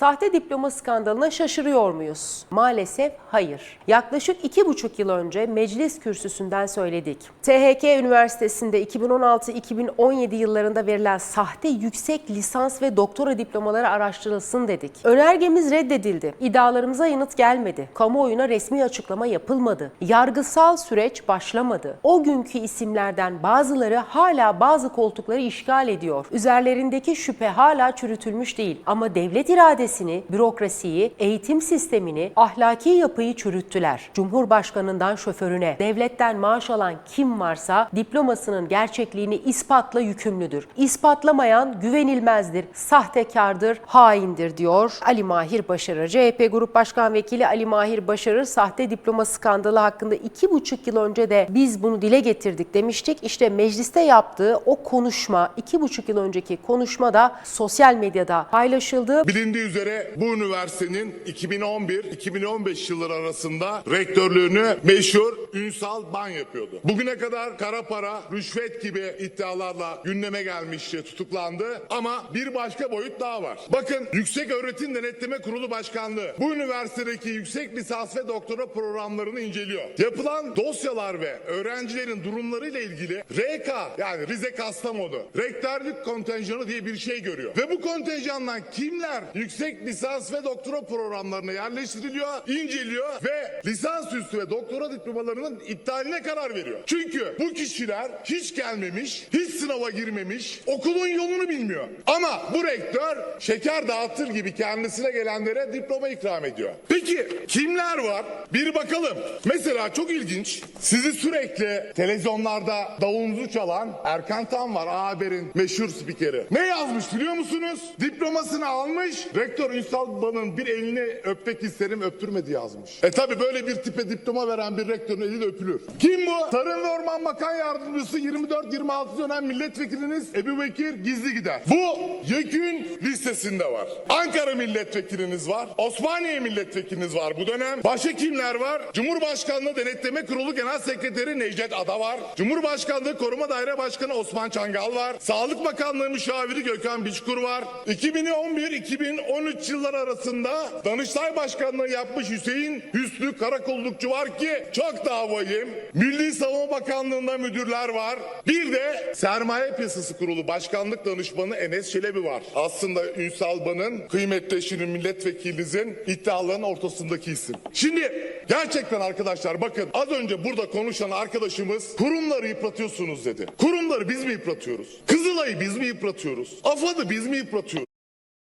Sahte diploma skandalına şaşırıyor muyuz? Maalesef hayır. Yaklaşık iki buçuk yıl önce meclis kürsüsünden söyledik. THK Üniversitesi'nde 2016-2017 yıllarında verilen sahte yüksek lisans ve doktora diplomaları araştırılsın dedik. Önergemiz reddedildi. İddialarımıza yanıt gelmedi. Kamuoyuna resmi açıklama yapılmadı. Yargısal süreç başlamadı. O günkü isimlerden bazıları hala bazı koltukları işgal ediyor. Üzerlerindeki şüphe hala çürütülmüş değil ama devlet iradesini, bürokrasiyi, eğitim sistemini, ahlaki yapıyı çürüttüler. Cumhurbaşkanından şoförüne, devletten maaş alan kim varsa diplomasının gerçekliğini ispatla yükümlüdür. İspatlamayan güvenilmezdir, sahtekardır, haindir diyor Ali Mahir Başarır. CHP Grup Başkan Vekili Ali Mahir Başarır sahte diploma skandalı hakkında iki buçuk yıl önce de biz bunu dile getirdik demiştik. İşte mecliste yaptığı o konuşma, iki buçuk yıl önceki konuşma da sosyal medyada paylaşıldı. Bilindiği üzere bu üniversitenin 2011-2015 yılları arasında rektörlüğünü meşhur Ünsal Ban yapıyordu. Bugüne kadar kara para, rüşvet gibi iddialarla gündeme gelmişti, tutuklandı ama bir başka boyut daha var. Bakın Yüksek Öğretim Denetleme Kurulu Başkanlığı bu üniversitedeki yüksek lisans ve doktora programlarını inceliyor. Yapılan dosyalar ve öğrencilerin durumlarıyla ilgili RK yani Rize Kastamonu rektörlük kontenjanı diye bir şey görüyor. Ve bu kontenjandan kimler yüksek lisans ve doktora programlarına yerleştiriliyor, inceliyor ve lisansüstü ve doktora diplomalarının iptaline karar veriyor. Çünkü bu kişiler hiç gelmemiş, hiç sınava girmemiş, okulun yolunu bilmiyor. Ama bu rektör şeker dağıtır gibi kendisine gelenlere diploma ikram ediyor. Peki kimler var? Bir bakalım. Mesela çok ilginç. Sizi sürekli televizyonlarda davulunuzu çalan Erkan Tan var. A Haber'in meşhur spikeri. Ne yazmış biliyor musunuz? Diplomasını almış. Rektör Ünsal Ban'ın bir elini öpmek isterim öptürmedi yazmış. E tabi böyle bir tipe diploma veren bir rektörün eli de öpülür. Kim bu? Tarım ve Orman Bakan Yardımcısı 24-26 dönem milletvekiliniz Ebu Bekir Gizli Gider. Bu YEKÜN listesinde var. Ankara milletvekiliniz var. Osmaniye milletvekiliniz var bu dönem. Başka kimler var? Cumhurbaşkanlığı Denetleme Kurulu Genel Sekreteri Necdet Ada var. Cumhurbaşkanlığı Koruma Daire Başkanı Osman Çangal var. Sağlık Bakanlığı Müşaviri Gökhan Biçkur var. 2011-2013 yılları arasında Danıştay Başkanlığı yapmış Hüseyin Hüsnü Karakollukçu var ki çok daha vahim. Milli Savunma Bakanlığı'nda müdürler var. Bir de Sermaye Piyasası Kurulu Başkanlık Danışmanı Enes Çelebi var. Aslında Ünsal Ban'ın kıymetli eşinin milletvekilinizin iddialarının ortasındaki isim. Şimdi gerçekten arkadaşlar bakın az önce burada konuşan arkadaşımız kurumları yıpratıyorsunuz dedi. Kurumları biz mi yıpratıyoruz? Kızılay'ı biz mi yıpratıyoruz? AFAD'ı biz mi yıpratıyoruz?